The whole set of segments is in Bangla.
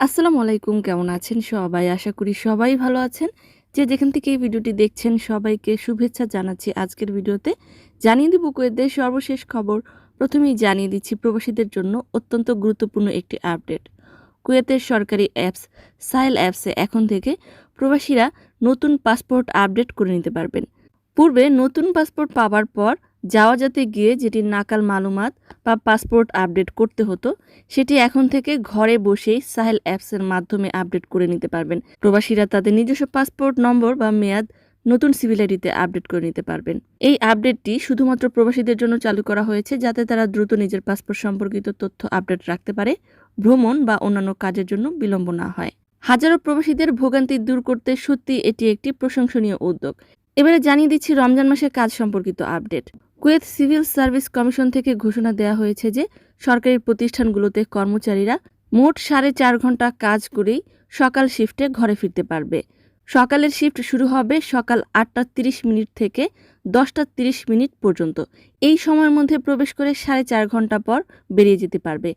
আসসালামু আলাইকুম, কেমন আছেন সবাই? আশা করি সবাই ভালো আছেন। যে যেখান থেকে এই ভিডিওটি দেখছেন, সবাইকে শুভেচ্ছা জানাচ্ছি আজকের ভিডিওতে। জানিয়ে দিব কুয়েতের সর্বশেষ খবর। প্রথমেই জানিয়ে দিচ্ছি, প্রবাসীদের জন্য অত্যন্ত গুরুত্বপূর্ণ একটি আপডেট। কুয়েতের সরকারি অ্যাপস, সাইল অ্যাপসে এখন থেকে প্রবাসীরা নতুন পাসপোর্ট আপডেট করে নিতে পারবেন। পূর্বে নতুন পাসপোর্ট পাওয়ার পর যাওয়া যাতে গিয়ে যেটি নাকাল মালুমাত বা পাসপোর্ট আপডেট করতে হতো, সেটি এখন থেকে ঘরে বসেই সাহেল অ্যাপসের মাধ্যমে আপডেট করে নিতে পারবেন। প্রবাসীরা তাদের নিজস্ব পাসপোর্ট নম্বর বা মেয়াদ নতুন সিভিল আইডিতে আপডেট করে নিতে পারবেন। এই আপডেটটি শুধুমাত্র প্রবাসীদের জন্য চালু করা হয়েছে, যাতে তারা দ্রুত নিজের পাসপোর্ট সম্পর্কিত তথ্য আপডেট রাখতে পারে, ভ্রমণ বা অন্যান্য কাজের জন্য বিলম্ব না হয়। হাজারো প্রবাসীদের ভোগান্তি দূর করতে সত্যি এটি একটি প্রশংসনীয় উদ্যোগ। এবারে জানিয়ে দিচ্ছি রমজান মাসের কাজ সম্পর্কিত update. Kuwait civil service commission থেকে ঘোষণা দেওয়া হয়েছে যে সরকারি প্রতিষ্ঠানগুলোতে কর্মচারীরা মোট সাড়ে চার ঘণ্টা কাজ করেই সকাল শিফটে ঘরে ফিরতে পারবে। সকালের শিফট শুরু হবে সকাল আটটা তিরিশ মিনিট থেকে দশটা তিরিশ মিনিট পর্যন্ত। এই সময়ের মধ্যে প্রবেশ করে সাড়ে চার ঘণ্টা পর বেরিয়ে যেতে পারবে।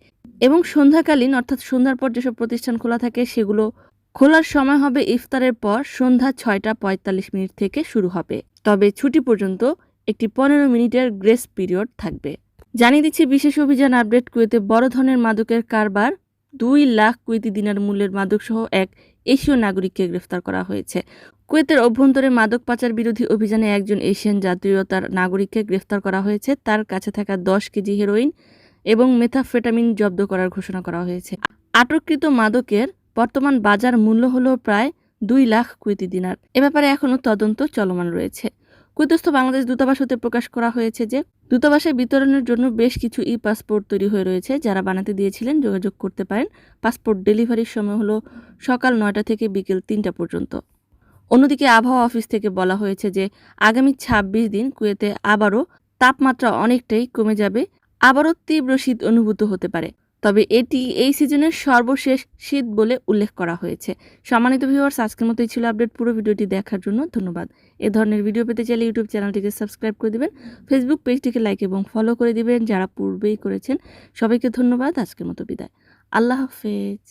এবং সন্ধ্যাকালীন, অর্থাৎ সন্ধ্যার পর যেসব প্রতিষ্ঠান খোলা থাকে, সেগুলো খোলার সময় হবে ইফতারের পর সন্ধ্যা ছয়টা পঁয়তাল্লিশ মিনিট থেকে শুরু হবে। তবে ছুটি পর্যন্ত একটি পনেরো মিনিটের গ্রেস পিরিয়ড থাকবে। জানিয়ে দিচ্ছি, বিশেষ অভিযান আপডেট কুয়েতে বড় ধরনের মাদকের কারবার। দুই লাখ কুয়েতি দিনার মূল্যের মাদকসহ এক এশীয় নাগরিককে গ্রেফতার করা হয়েছে। কুয়েতের অভ্যন্তরে মাদক পাচার বিরোধী অভিযানে একজন এশিয়ান জাতীয়তার নাগরিককে গ্রেফতার করা হয়েছে। তার কাছে থাকা দশ কেজি হেরোইন এবং মেথাফেটামিন জব্দ করার ঘোষণা করা হয়েছে। আটককৃত মাদকের বর্তমান বাজার মূল্য হল প্রায় দুই লাখ কুয়েতি দিনার। এ ব্যাপারে এখনও তদন্ত চলমান রয়েছে। কুয়েতস্থ বাংলাদেশ দূতাবাস হতে প্রকাশ করা হয়েছে যে দূতাবাসে বিতরণের জন্য বেশ কিছু ই পাসপোর্ট তৈরি হয়ে রয়েছে যারা বানাতে দিয়েছিলেন, যোগাযোগ করতে পারেন। পাসপোর্ট ডেলিভারির সময় হলো সকাল নয়টা থেকে বিকেল তিনটা পর্যন্ত। অন্যদিকে আবহাওয়া অফিস থেকে বলা হয়েছে যে, আগামী ২৬ দিন কুয়েতে আবারও তাপমাত্রা অনেকটাই কমে যাবে। আবারও তীব্র শীত অনুভূত হতে পারে। তবে এটি এই সিজনের সর্বশেষ শীত বলে উল্লেখ করা হয়েছে। সম্মানিত ভিউয়ার্স আজকের মতোই ছিল আপডেট পুরো ভিডিওটি দেখার জন্য ধন্যবাদ। এ ধরনের ভিডিও পেতে চাইলে ইউটিউব চ্যানেলটিকে সাবস্ক্রাইব করে দেবেন ফেসবুক পেজটিকে লাইক এবং ফলো করে দিবেন যারা পূর্বেই করেছেন। সবাইকে ধন্যবাদ, আজকের মতো বিদায়। আল্লাহ হাফেজ।